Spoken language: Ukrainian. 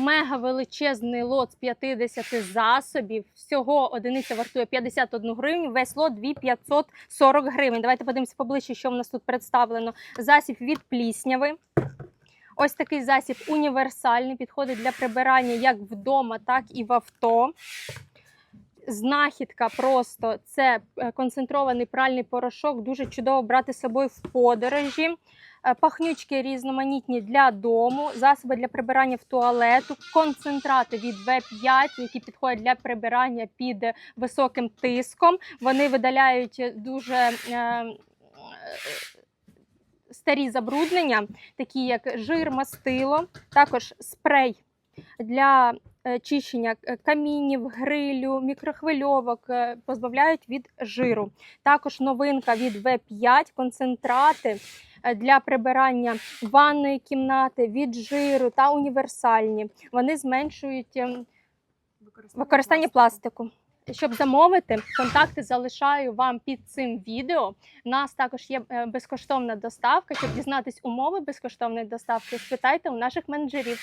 Мега величезний лот з 50 засобів. Всього одиниця вартує 51 гривню, весь лот 2540 гривень. Давайте подивимося поближче, що в нас тут представлено. Засіб від плісняви. Ось такий засіб універсальний, підходить для прибирання як вдома, так і в авто. Знахідка просто це е, концентрований пральний порошок, дуже чудово брати з собою в подорожі. Е, Пахнючки різноманітні для дому, засоби для прибирання в туалету, концентрати від В5, які підходять для прибирання під високим тиском. Вони видаляють дуже е, е, старі забруднення, такі як жир, мастило, також спрей для е, чищення камінів, грилю, мікрохвильовок, позбавляють від жиру. Також новинка від В5, концентрати для прибирання ванної кімнати від жиру та універсальні. Вони зменшують ем, використання пластику. Щоб замовити, контакти залишаю вам під цим відео. У нас також є е, безкоштовна доставка. Щоб дізнатись умови безкоштовної доставки, спитайте у наших менеджерів.